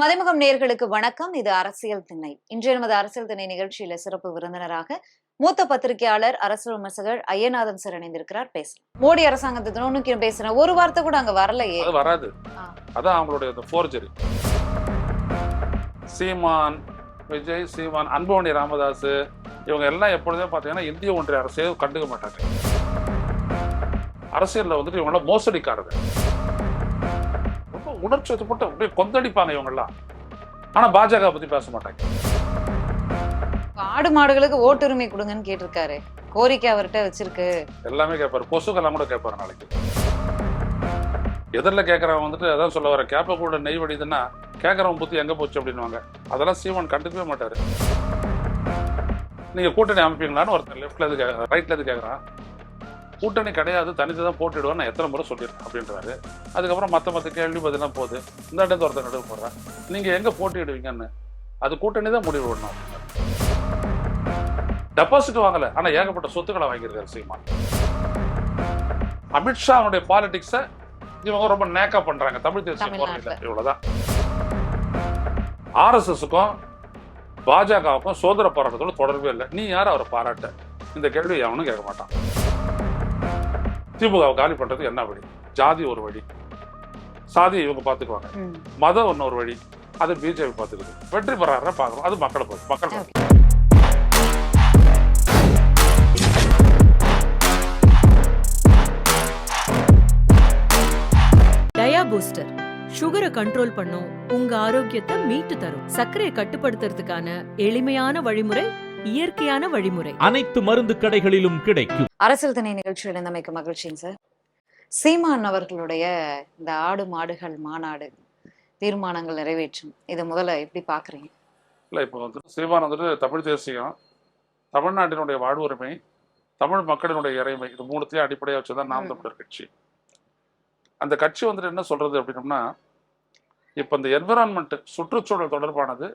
மதிமுகம் நேர்களுக்கு வணக்கம். இது அரசியல் திண்ணை. இன்றைய நமது அரசியல் திண்ணை நிகழ்ச்சியில சிறப்பு விருந்தினராக மூத்த பத்திரிகையாளர் அரசியல் விமர்சகர் ஐயநாதன் சார் இணைந்திருக்கிறார். பேசலாம். மோடி அரசாங்கத்தை நோக்கி பேசுறேன் ஒரு வார்த்தை கூட அங்க வரலையே. வராது. அதான் அவங்களுடைய ஃபோர்ஜரி சீமான் விஜய் சீமான் அன்புமணி ராமதாஸ் இவங்க எல்லாம் எப்பொழுதுமே பார்த்தீங்கன்னா இந்திய ஒன்றிய அரசையே கண்டுக்க மாட்டாங்க. அரசியல்ல வந்துட்டு இவங்களாம் மோசடிக்காரங்க ரொம்ப உணர்ச்சி வசப்பட்டு அப்படியே கொந்தளிப்பாங்க இவங்கெல்லாம். ஆனா பாஜக பத்தி பேச மாட்டாங்க. ஆடு மாடுகளுக்கு ஓட்டுரிமை கொடுங்கன்னு கேட்டிருக்காரு. கோரிக்கை அவர்கிட்ட வச்சிருக்கு. எல்லாமே கேட்பாரு கொசுக்கெல்லாம் கூட கேட்பாரு நாளைக்கு. எதிரில் கேட்குறவன் வந்துட்டு அதான் சொல்ல வர கேப்ப கூட நெய் வடிதுன்னா கேட்குறவன் புத்தி எங்கே போச்சு அப்படின்னுவாங்க. அதெல்லாம் சீமான் கண்டுக்கவே மாட்டாரு. நீங்கள் கூட்டணி அமைப்பீங்களான்னு ஒருத்தர் லெஃப்ட்ல இருந்து ரைட்ல இருந்து கேட்குறான் கூட்டணி கிடையாது தனித்து தான் போட்டிடுவேன் நான் எத்தனை முறை சொல்லியிருக்கேன் அப்படின்றாரு. அதுக்கப்புறம் மற்ற மற்ற கேள்வி பதிலாம் போகுது. இந்த இடத்துல ஒருத்தர் நடுவு போடுறேன் நீங்கள் எங்கே போட்டியிடுவீங்கன்னு? அது கூட்டணி தான் முடிவு பண்ணணும் டெபாசிட் வாங்கல. ஆனா ஏகப்பட்ட சொத்துக்களை வாங்கியிருக்காரு சீமான். அமித்ஷா அவனுடைய பாலிடிக்ஸை இவங்க ரொம்ப நேக்கா பண்றாங்க. தமிழ் தேசிய. போராட்டத்தில் இவ்வளவுதான். ஆர்எஸ்எஸ்க்கும் பாஜகவுக்கும் சுதந்திர போராட்டத்தோட தொடர்பே இல்லை. நீ யார் அவரை பாராட்ட? இந்த கேள்வி எவனும் கேட்க மாட்டான். திமுகவை காலி பண்றதுக்கு என்ன வழி? ஜாதி ஒரு வழி. சாதி இவங்க பார்த்துக்குவாங்க. மதம் இன்னொரு வழி. அது பிஜேபி பார்த்துக்குது வெற்றி பெறாரு பார்க்கணும் அது மக்களை பொறுத்து மக்கள். டயா பூஸ்டர். சுகரை கண்ட்ரோல் பண்ணும் உங்க ஆரோக்கியத்தை மீட்டு தரும். சர்க்கரையை கட்டுப்படுத்துறதுக்கான எளிமையான வழிமுறை இயற்கையான வழிமுறை. அனைத்து மருந்து கடைகளிலும் கிடைக்கும். அரசியல் திணை நிகழ்ச்சியில் இருந்தமைக்கு மகிழ்ச்சிங்க சார். சீமான் அவர்களுடைய இந்த ஆடு மாடுகள் மாநாடு தீர்மானங்கள் நிறைவேற்றும். இதை முதல்ல எப்படி பாக்குறீங்க இல்லை இப்போ வந்துட்டு சீமான் வந்துட்டு தமிழ் தேசியம் தமிழ்நாட்டினுடைய வாழ்வுரிமை தமிழ் மக்களினுடைய இறைமை இது மூணுத்தையும் அடிப்படையாக வச்சு தான் நாம். தமிழர் கட்சி. அந்த கட்சி வந்துட்டு என்ன சொல்றது அப்படின்னம்னா இப்போ இந்த என்விரான்மெண்ட் சுற்றுச்சூழல் தொடர்பானது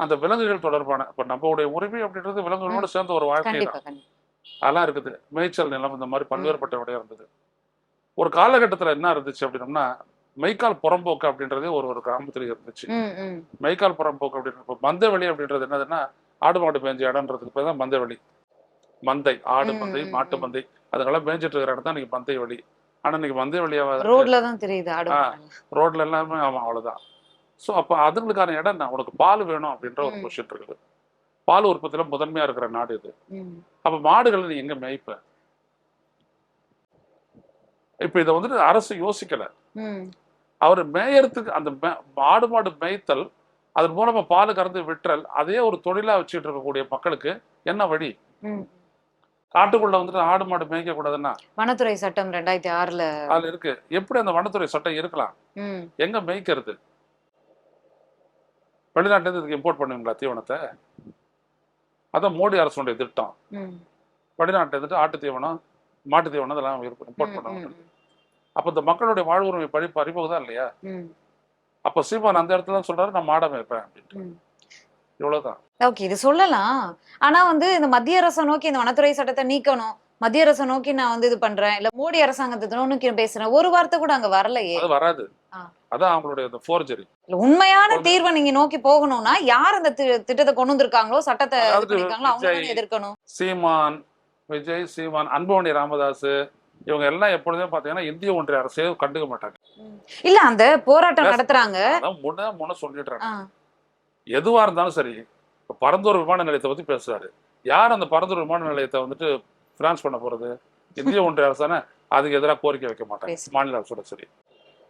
அந்த விலங்குகள் தொடர்பான இப்போ நம்மளுடைய உரிமை அப்படின்றது விலங்குகளோடு சேர்ந்த ஒரு வாழ்க்கை தான். அதெல்லாம் இருக்குது. மேய்ச்சல் நிலம் இந்த மாதிரி பல்வேறுபட்ட விடையா இருந்தது. ஒரு காலகட்டத்தில் என்ன இருந்துச்சு அப்படின்னம்னா மெய்க்கால் புறம்போக்கு அப்படின்றதே ஒரு ஒரு கிராமத்துல இருந்துச்சு. மெய்க்கால் புறம்போக்கு அப்படின்னு இப்போ மந்தவெளி அப்படின்றது என்னதுன்னா ஆடு மாடு மேய்ஞ்ச இடம்ன்றதுக்கு பேர் தான் மந்தவெளி. மந்தை ஆடு மந்தை மாட்டு. மந்தை. அதுக்கெல்லாம் மேய்ஞ்சிட்டு இருக்கிற இடம் தான் இன்னைக்கு மந்தை வழி ஆனா இன்னைக்கு மந்தை வழியாக ரோட்ல தான் தெரியுது. ரோட்ல எல்லாமே ஆமா அவ்வளவுதான். ஸோ அப்போ அதுங்களுக்கான இடம் என்ன உனக்கு பால் வேணும் அப்படின்ற ஒரு. கொஸ்டின் இருக்குது பால் உற்பத்தியில முதன்மையா இருக்கிற நாடு இது. அப்ப மாடுகளை நீ எங்க மேய்ப்ப இப்ப இதை வந்துட்டு அரசு யோசிக்கல. அவர் மேயறதுக்கு அந்த மே- ஆடு மாடு மேய்த்தல் அதன் மூலமா பால் கறந்து விற்றல் அதே ஒரு தொழிலா வச்சுட்டு இருக்கக்கூடிய மக்களுக்கு என்ன வழி. காட்டுக்குள்ள வந்துட்டு ஆடு மாடு மேய்க்க கூடாதுன்னா வனத்துறை சட்டம் ரெண்டாயிரத்தி ஆறுல அதுல இருக்கு எப்படி அந்த வனத்துறை சட்டம் இருக்கலாம். எங்க மேய்க்கிறது வெளிநாட்டுல இருந்து இதுக்கு இம்போர்ட் பண்ணுவீங்களா தீவனத்தை? அதான் மோடி அரசுடைய திட்டம். வெளிநாட்டுல இருந்துட்டு ஆட்டு தீவனம் மாட்டு தீவனம் இதெல்லாம் இம்போர்ட் பண்ணுவாங்க. அப்ப இந்த மக்களுடைய வாழ்வுரிமை படி பறிபோகுதா இல்லையா? ம். அப்ப சீமான் அந்த இடத்துல சொல்றாரு நான் மாடை மேய்ப்பேன் அப்படின்ட்டு. இவ்வளவுதான். ஓகே இது சொல்லலாம். ஆனா வந்து இந்த மத்திய அரசை நோக்கி இந்த வனத்துறை சட்டத்தை நீக்கணும். மத்திய அரசை நோக்கி நான் வந்து இது பண்றேன். இல்ல மோடி அரசாங்கத்தை நோக்கி பேசுறேன். ஒரு வார்த்தை கூட அங்க வரலையே. அது வராது. அதான் அவங்களுடைய ஃபோர்ஜரி உண்மையான தீர்வை நீங்க நோக்கி போகணும்னா யார் அந்த திட்டத்தை கொண்டு வந்திருக்காங்களோ சட்டத்தை அவங்க எதிர்க்கணும். சீமான் விஜய் சீமான் அன்புமணி ராமதாஸ் இவங்க எல்லாம் எப்பொழுதுமே பாத்தீங்கன்னா இந்திய ஒன்றிய அரசையே கண்டுக்க மாட்டாங்க. இல்ல அந்த போராட்டம். நடத்துறாங்க. முன்ன முன்ன சொல்லிடுறாங்க எதுவா இருந்தாலும் சரி இப்ப பரந்தூர் விமான நிலையத்தை பத்தி பேசுறாரு. யார் அந்த பரந்தூர் விமான நிலையத்தை வந்துட்டு பிரான்ஸ் பண்ண போறது. இந்திய ஒன்றிய அரசான அதுக்கு எதிராக கோரிக்கை வைக்க மாட்டாங்க. மாநில அரசோட சரி.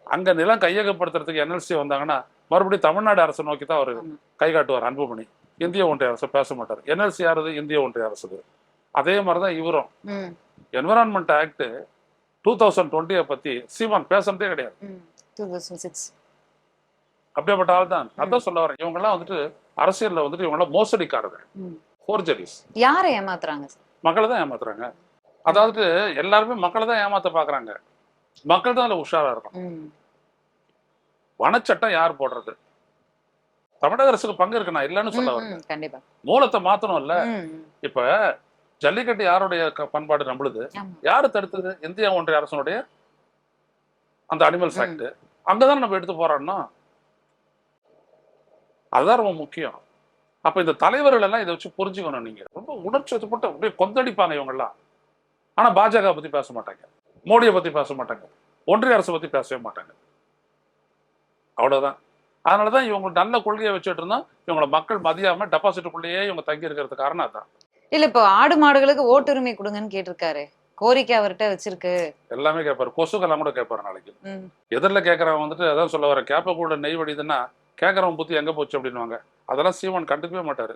அங்க நிலம் கையகப்படுத்துறதுக்கு என்எல்சி வந்தாங்கன்னா மறுபடியும் தமிழ்நாடு அரசை நோக்கி தான் அவர். கை காட்டுவார் அன்புமணி. இந்திய ஒன்றிய அரசு பேச மாட்டார். என்எல்சி யாருது? இந்திய ஒன்றிய அரசு அதே மாதிரிதான் இவரும். ம், என்விரான்மெண்ட் ஆக்ட் டூ தௌசண்ட் டுவெண்ட்டியை பத்தி சீமான் பேசுறதே கிடையாது. ம். 2006. அப்படியேப்பட்ட ஆள் தான் அதான் சொல்ல வரேன். இவங்கெல்லாம் வந்துட்டு அரசியல்ல வந்துட்டு இவங்கெல்லாம் மோசடிக்காரங்க ம். ஃபோர்ஜரிஸ் யாரை ஏமாத்துறாங்க? மக்களை தான் ஏமாத்துறாங்க. அதாவது எல்லாருமே மக்களை தான் ஏமாத்த பாக்குறாங்க. மக்கள் தான் அதுல உஷாரா இருக்கும் வனச்சட்டம் யார் போடுறது? தமிழக அரசுக்கு பங்கு இருக்கு நான் இல்லைன்னு சொல்ல வரேன் மூலத்தை மாத்தணும்ல. இப்ப ஜல்லிக்கட்டு யாருடைய பண்பாடு நம்மளுது. யாரு தடுத்தது? இந்திய ஒன்றிய அரசனுடைய அந்த அனிமல்ஸ் ம். ஆக்ட் அங்கதான் நம்ம எடுத்து போறோம்னா அதுதான் ரொம்ப முக்கியம். அப்ப இந்த தலைவர்கள் எல்லாம் இதை வச்சு புரிஞ்சுக்கணும் நீங்க. ரொம்ப உணர்ச்சி வசப்பட்டு அப்படியே கொந்தளிப்பாங்க இவங்கெல்லாம். ஆனா பாஜக பத்தி பேச மாட்டாங்க. மோடியை பத்தி பேச மாட்டாங்க. ஒன்றிய அரசு பத்தி பேசவே மாட்டாங்க. அவ்வளவுதான். அதனாலதான் இவங்க நல்ல கொள்கையை வச்சுட்டு இருந்தா இவங்கள மக்கள் மதியாம டெபாசிட்டுக்குள்ளேயே இவங்க தங்கி இருக்கிறது காரணம் அதான். இல்ல இப்போ ஆடு மாடுகளுக்கு ஓட்டுரிமை கொடுங்கன்னு கேட்டிருக்காரு. கோரிக்கை அவர்கிட்ட வச்சிருக்கு. எல்லாமே கேட்பாரு கொசுக்கெல்லாம் கூட கேட்பாரு நாளைக்கு. எதிரில் கேட்கறவன் வந்துட்டு அதான் சொல்ல வர கேப்ப கூட நெய் வடிதுன்னா கேட்கறவன் புத்தி எங்க போச்சு அப்படின்னுவாங்க. அதெல்லாம் சீமான் கண்டுக்கவே மாட்டாரு.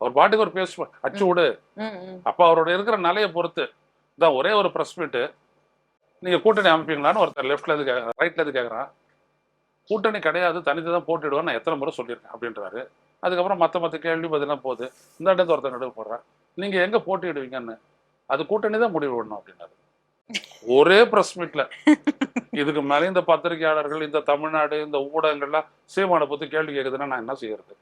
அவர் பாட்டுக்கு ஒரு பேசுவார் அச்சு விடு. அப்ப அவரோட இருக்கிற நிலையை பொறுத்து. தான் ஒரே ஒரு ப்ரெஸ் மீட்டு நீங்க கூட்டணி அமைப்பீங்களான்னு ஒருத்தர் லெஃப்ட்ல இருந்து ரைட்ல இருந்து கேட்கறான் கூட்டணி கிடையாது தனித்து தான் போட்டிடுவேன் நான் எத்தனை முறை சொல்லியிருக்கேன் அப்படின்றாரு. அதுக்கப்புறம் மத்த மத்த கேள்வி பதிலாம் போகுது. இந்த இடத்துல ஒருத்தர் நடுவு போடுறேன் நீங்க எங்க போட்டியிடுவீங்கன்னு அது கூட்டணி தான் முடிவு பண்ணணும் அப்படின்னாரு. ஒரே ப்ரெஸ் மீட்ல இதுக்கு மேலே இந்த பத்திரிகையாளர்கள் இந்த தமிழ்நாடு இந்த ஊடகங்கள்லாம் சீமானை பத்தி கேள்வி கேக்குதுன்னா நான் என்ன செய்யறது?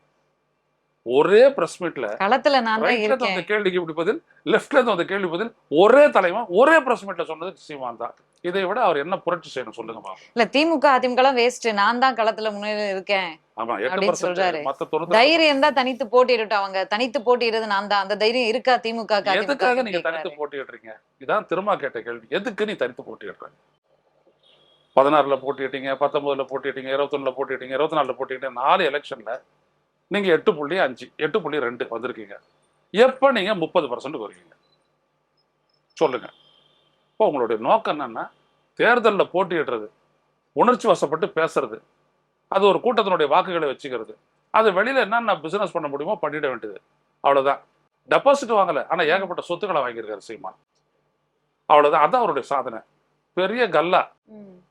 ஒரே ப்ரெஸ் மீட்ல களத்துல நான் வந்த கேள்விக்கு இப்படி பதில் லெஃப்ட்ல இருந்து வந்த கேள்வி பதில் ஒரே தலைவன் ஒரே பிரஸ் மீட்ல சொன்னது சீமான் தான். இதை விட அவர் என்ன புரட்சி செய்யணும் சொல்லுங்க இல்ல திமுக அதிமுக எல்லாம் வேஸ்ட் நான் தான் களத்துல முன்னேறி இருக்கேன். தைரியம் தான் தனித்து போட்டியிடட்டும் அவங்க. தனித்து போட்டியிடுறது நான் தான். அந்த தைரியம் இருக்கா திமுக எதுக்காக க்கு நீங்க. தனித்து போட்டியிடுறீங்க? இதான் திரும்ப கேட்ட கேள்வி. எதுக்கு நீ தனித்து போட்டியிடுற பதினாறுல போட்டியிட்டீங்க பத்தொன்பதுல போட்டியிட்டீங்க இருபத்தொன்னுல போட்டியிட்டீங்க இருபத்தி நாலுல போட்டிட்டீங்க நாலு எலெக்ஷன்ல நீங்க எட்டு புள்ளி அஞ்சு எட்டு புள்ளி ரெண்டு வந்திருக்கீங்க. எப்ப நீங்க முப்பது பர்சன்ட் வருவீங்க? சொல்லுங்க. இப்போ உங்களுடைய நோக்கம் என்னன்னா தேர்தலில் போட்டியிடுறது உணர்ச்சி வசப்பட்டு பேசுறது அது ஒரு கூட்டத்தினுடைய வாக்குகளை வச்சுக்கிறது. அது வெளியில என்னென்ன பிசினஸ் பண்ண முடியுமோ பண்ணிட வேண்டியது. அவ்வளவுதான். டெபாசிட் வாங்கல ஆனா ஏகப்பட்ட சொத்துக்களை வாங்கியிருக்காரு சீமான். அவ்வளவுதான். அதான் அவருடைய சாதனை. பெரிய கல்லா.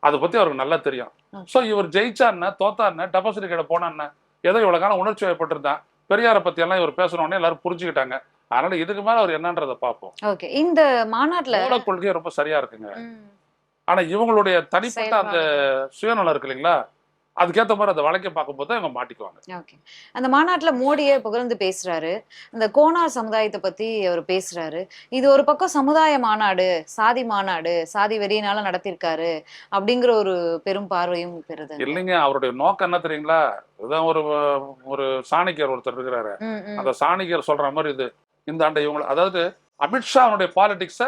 அதை பத்தி அவருக்கு நல்லா தெரியும். சோ இவர் ஜெயிச்சான்னு தோத்தான்னு டெபாசிட் கிட்ட போனான்னு ஏதோ இவ்வளவு காலம் உணர்ச்சி வயப்பட்டிருந்தான் பெரியாரை பத்தி எல்லாம் இவர் பேசணும்னே எல்லாரும் புரிஞ்சுக்கிட்டாங்க அதனால இதுக்கு மேல அவர் என்னன்றதை பார்ப்போம் ஓகே இந்த மாநாட்டுல மூல கொள்கை ரொம்ப சரியா இருக்குங்க. ஆனா இவங்களுடைய தனிப்பட்ட அந்த. சுயநலம் இருக்கு இல்லைங்களா அதுக்கேத்த மாதிரி அதை வளைக்க பார்க்கும்போது தான் இவங்க மாட்டிக்குவாங்க. ஓகே. அந்த மாநாட்டுல மோடியே புகழ்ந்து பேசுறாரு. இந்த கோனார் சமுதாயத்தை பத்தி அவர் பேசுறாரு. இது ஒரு பக்கம் சமுதாய மாநாடு சாதி மாநாடு சாதி வெறியினால நடத்திருக்காரு அப்படிங்கிற ஒரு பெரும் பார்வையும் பெறுது இல்லைங்க அவருடைய நோக்கம் என்ன தெரியுங்களா? இதுதான் ஒரு ஒரு சாணக்கியர் ஒருத்தர் இருக்கிறாரு. அந்த சாணக்கியர் சொல்ற மாதிரி இது. இந்த ஆண்டை இவங்க அதாவது அமித்ஷாவுடைய பாலிடிக்ஸ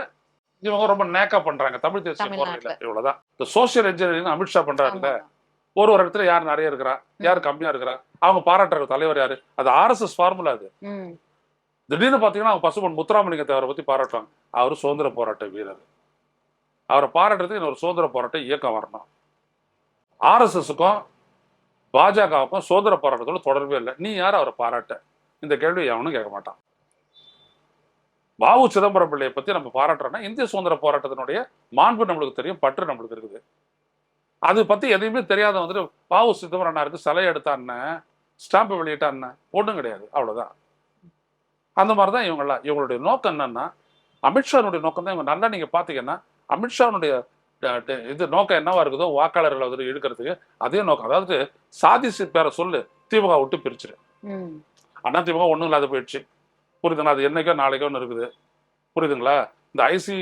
இவங்க ரொம்ப நேக்கா பண்றாங்க. தமிழ் தேசிய. போராட்டத்தில் இவ்வளவுதான். இந்த சோசியல் இன்ஜினியரிங் அமித்ஷா பண்றாருல்ல. ஒரு ஒரு இடத்துல யார் நிறைய இருக்கிறா? யார் கம்மியா இருக்கிறா? அவங்க பாராட்டுற தலைவர் யாரு? அது ஆர்எஸ்எஸ் ஃபார்முலா அது. திடீர்னு பாத்தீங்கன்னா அவங்க பசுமன் முத்துராமலிங்க தேவரை பத்தி பாராட்டுவாங்க. அவர் சுதந்திர போராட்ட வீரர். அவரை பாராட்டுறதுக்கு இன்னொரு சுதந்திர போராட்ட இயக்கம் வரணும். ஆர்எஸ்எஸ்க்கும் பாஜகவுக்கும் சுதந்திர போராட்டத்தோட தொடர்பே இல்லை. நீ யார் அவரை பாராட்ட? இந்த கேள்வி எவனும் கேட்க மாட்டான். வாவு சிதம்பரம் பிள்ளையை பத்தி நம்ம பாராட்டுறோம்னா இந்திய சுதந்திர போராட்டத்தினுடைய மாண்பு நம்மளுக்கு தெரியும் பற்று நம்மளுக்கு இருக்குது. அது பத்தி எதையுமே தெரியாத வந்துட்டு வாவு சிதம்பரனாருக்கு சிலை எடுத்தான்னு ஸ்டாம்பு வெளியிட்டான்னு ஒன்றும் கிடையாது அவ்வளவுதான். அந்த மாதிரி தான் இவங்கெல்லாம். இவங்களுடைய நோக்கம் என்னன்னா அமித்ஷானுடைய நோக்கம் தான் இவங்க நல்லா நீங்க பாத்தீங்கன்னா அமித்ஷானுடைய இது நோக்கம் என்னவா இருக்குதோ வாக்காளர்களை வந்து இழுக்கிறதுக்கு அதே நோக்கம். அதாவது சாதி சி- பேரை சொல்லு திமுக விட்டு பிரிச்சிரு. அண்ணா திமுக ஒன்றும் இல்லாத போயிடுச்சு. புரியுதுங்களா? அது என்னைக்கோ நாளைக்கோன்னு இருக்குது. புரியுதுங்களா? இந்த ஐசி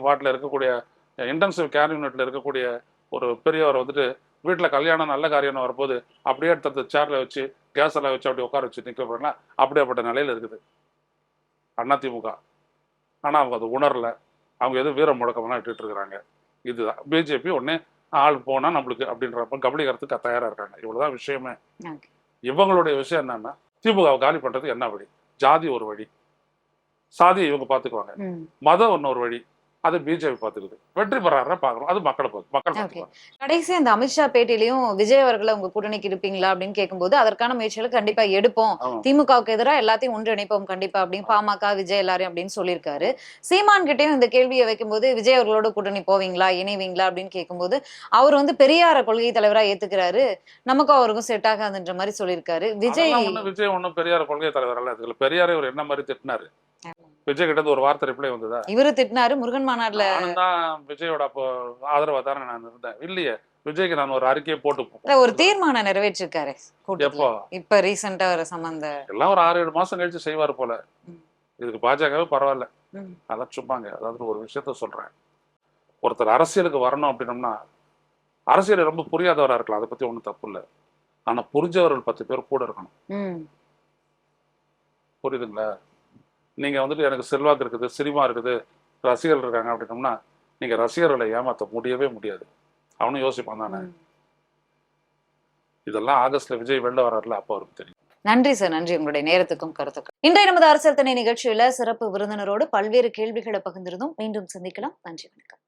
வார்டில் இருக்கக்கூடிய இன்டென்சிவ் கேர் யூனிட்ல இருக்கக்கூடிய ஒரு பெரியவர் வந்துட்டு வீட்டில் கல்யாணம் நல்ல காரியம்னு வரும்போது அப்படியே எடுத்து சேர்ல வச்சு கேஸ் எல்லாம் வச்சு அப்படி உட்கார வச்சு நிற்க போறேன்னா அப்படியேப்பட்ட நிலையில இருக்குது. அதிமுக ஆனால் அவங்க அதை உணரல. அவங்க எதுவும் வீர முழக்கமெல்லாம் இட்டுட்டு இருக்கிறாங்க. இதுதான். பிஜேபி உடனே ஆள் போனா நம்மளுக்கு அப்படின்றப்ப கபலீகரத்துக்கு தயாரா இருக்காங்க. இவ்வளவுதான் விஷயமே. இவங்களுடைய விஷயம் என்னன்னா திமுகவை காலி பண்றதுக்கு என்ன வழி? ஜாதி ஒரு வழி. சாதியை இவங்க பாத்துக்குவாங்க. ம். மதம் இன்னொரு வழி. அது பிஜேபி பாத்துக்குது வெற்றி பெறாருன்னா பாக்குறோம் அது மக்களை பார்த்து மக்கள் கடைசி அந்த அமித்ஷா பேட்டிலையும் விஜய் அவர்களை உங்க கூட்டணிக்கு இருப்பீங்களா அப்படின்னு கேட்கும்போது அதற்கான முயற்சிகளை கண்டிப்பா எடுப்போம். திமுகவுக்கு எதிராக எல்லாத்தையும் ஒன்றிணைப்போம் கண்டிப்பா அப்படின்னு பாமக விஜய் எல்லாரையும் அப்படின்னு சொல்லியிருக்காரு. சீமான் கிட்டயும் இந்த கேள்வியை வைக்கும்போது விஜய் அவர்களோட கூட்டணி போவீங்களா இணைவீங்களா அப்படின்னு கேட்கும்போது அவர் வந்து பெரியார கொள்கை தலைவரா ஏத்துக்கிறாரு. நமக்கும் அவருக்கும் செட் ஆகாதுன்ற மாதிரி சொல்லியிருக்காரு. விஜய் விஜய் ஒன்றும் பெரியார் கொள்கை தலைவர் அல்ல இதுல பெரியாரே ஒரு என்ன மாதிரி திட்டினாரு? விஜய் கிட்ட இருந்து ஒரு வார்த்தை ரிப்ளை வந்ததா? இவரு திட்டினாரு முருகன் மாநாடுல நானும் தான் விஜயோட அப்போ ஆதரவா தானே நான் இருந்தேன். இல்லையே விஜய்க்கு நான் ஒரு அறிக்கையை போட்டு ஒரு தீர்மானம் நிறைவேற்றிருக்காரு எப்போ? இப்ப ரீசெண்டா ஒரு சம்பந்த எல்லாம் ஒரு ஆறு ஏழு மாசம் கழிச்சு செய்வார் போல. இதுக்கு பாஜகவே பரவாயில்ல. அதான் சும்மாங்க அதாவது ஒரு விஷயத்த சொல்றேன். ஒருத்தர் அரசியலுக்கு வரணும் அப்படின்னம்னா அரசியல் ரொம்ப புரியாதவரா இருக்கலாம் அதை பத்தி ஒன்றும் தப்பு இல்லை ஆனா புரிஞ்சவர்கள் பத்து பேர் கூட இருக்கணும். புரியுதுங்களா? நீங்க வந்துட்டு எனக்கு செல்வாக்கு இருக்குது சினிமா இருக்குது ரசிகர்கள் இருக்காங்க அப்படின்னோம்னா நீங்க ரசிகர்களை ஏமாத்த முடியவே முடியாது. அவனும் யோசிப்பான் தானே. இதெல்லாம் ஆகஸ்ட்ல விஜய் வெளில வர்றாருல அப்போ அவருக்கு தெரியும். நன்றி சார் நன்றி. உங்களுடைய நேரத்துக்கும் கருத்துக்கும். இன்றைய நமது அரசியல் திணை நிகழ்ச்சியில சிறப்பு விருந்தினரோடு பல்வேறு கேள்விகளை பகிர்ந்திருந்தோம். மீண்டும் சந்திக்கலாம். நன்றி வணக்கம்.